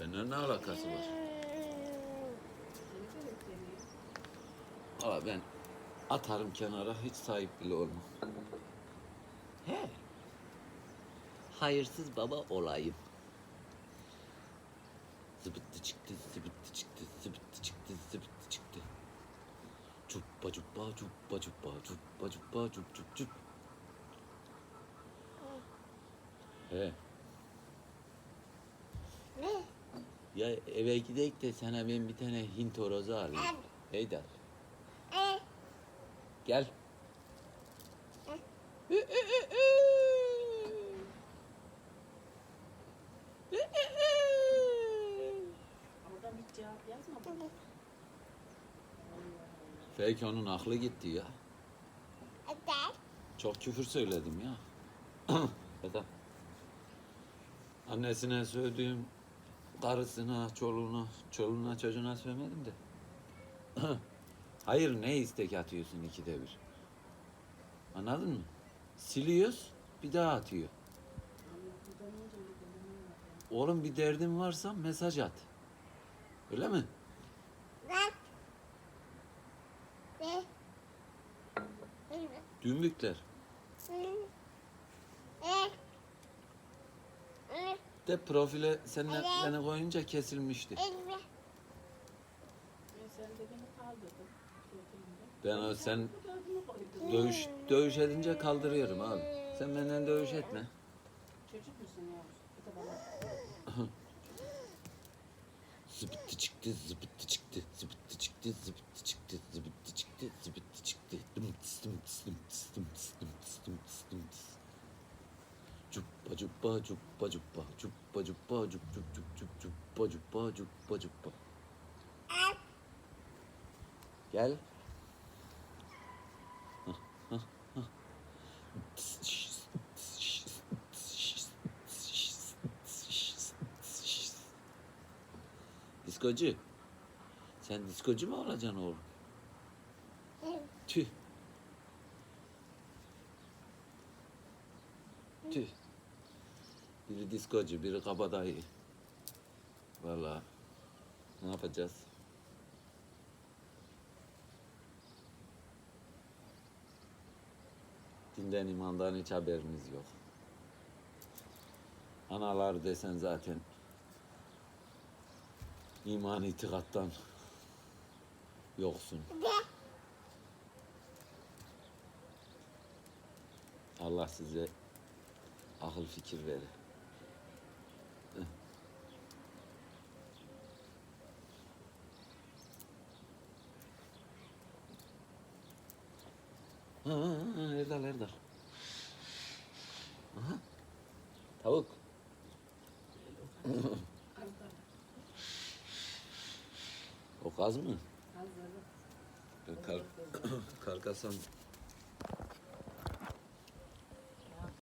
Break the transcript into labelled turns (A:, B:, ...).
A: Benimle ne alakası var? Valla ben atarım kenara hiç sahip bile olmam. He. Hayırsız baba olayım. Zıbıttı çıktı, zıbıttı çıktı, zıbıttı çıktı, zıbıttı çıktı. Cuppa cuppa, cuppa cuppa, cuppa cuppa, cup cup cup. He.
B: Ne?
A: Ya eve gidelim de sana ben bir tane Hint horozu alayım. Heydar.
B: E,
A: Gel.
C: Yazmadı.
A: Belki onun aklı gitti ya. Çok küfür söyledim ya. ya da annesine söylediğim karısına, çoluğuna, çoluğuna, çocuğuna söylemedim de. Hayır ne istek atıyorsun ikide bir? Anladın mı? Siliyoruz, bir daha atıyor. Oğlum bir derdin varsa mesaj at. Öyle mi?
B: Ne?
A: Dümbükler.
B: Ne? Ne? Ne?
A: De profile seninle
B: Evet.
A: beni koyunca kesilmişti.
C: Sen kaldırdın. götüründe.
A: Ben o sen
C: koydun.
A: dövüş dövüş edince kaldırıyorum abi. Sen benden dövüş etme.
C: Çocuk musun yavrum? Bir de bana.
A: Zıbıttı çıktı, zıbıttı çıktı, zıbıttı çıktı, zıbıttı çıktı, zıbıttı Cuppa cuppa cuppa cuppa cuppa cup cup cup cup cuppa cuppa cuppa cuppa. Gel. Diskocu. Sen diskocu mu olacaksın oğlum? Tüh. Tüh. Biri diskocu, biri kabadayı. Vallahi ne yapacağız? Dinden imandan hiç haberiniz yok. Analar desen zaten iman itikattan yoksun. Allah size akıl fikir verir. Ha, ha, ha, Erdal, Erdal. Aha. Tavuk. O kaz mı? Kar, karkasan